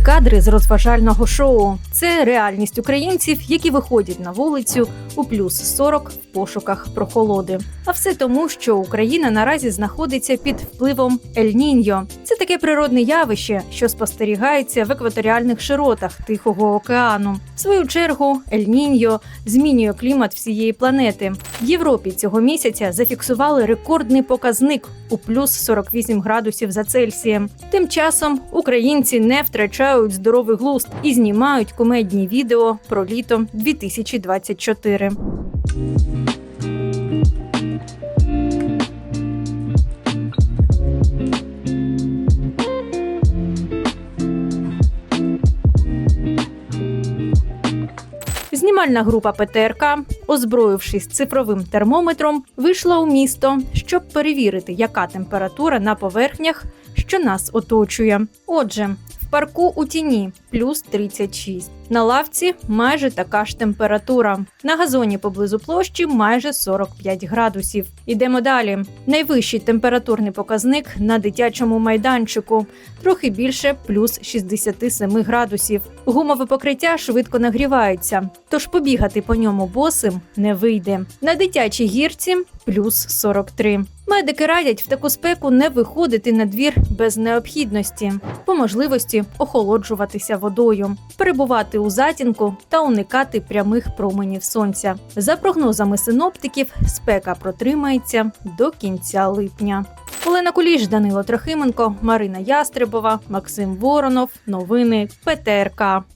кадри з розважального шоу. Це реальність українців, які виходять на вулицю у плюс 40 в пошуках прохолоди. А все тому, що Україна наразі знаходиться під впливом Ель-Ніньо. Це таке природне явище, що спостерігається в екваторіальних широтах Тихого океану. В свою чергу, Ель-Ніньо змінює клімат всієї планети. В Європі цього місяця зафіксували рекордний показник у плюс 48 градусів за Цельсієм. Тим часом українці не втрачають здоровий глузд і знімають кумедні відео про літо 2024. Знімальна група ПТРК, озброївшись цифровим термометром, вийшла у місто, щоб перевірити, яка температура на поверхнях, що нас оточує. Отже, парку у тіні плюс 36. На лавці майже така ж температура. На газоні поблизу площі майже 45 градусів. Ідемо далі. Найвищий температурний показник на дитячому майданчику, трохи більше плюс 67 градусів. Гумове покриття швидко нагрівається, тож побігати по ньому босим не вийде. На дитячій гірці плюс 43. Медики радять в таку спеку не виходити на двір без необхідності, по можливості охолоджуватися водою, перебувати у затінку та уникати прямих променів сонця. За прогнозами синоптиків, спека протримається до кінця липня. Олена Куліш, Данило Трохименко, Марина Ястребова, Максим Воронов. Новини ПТРК.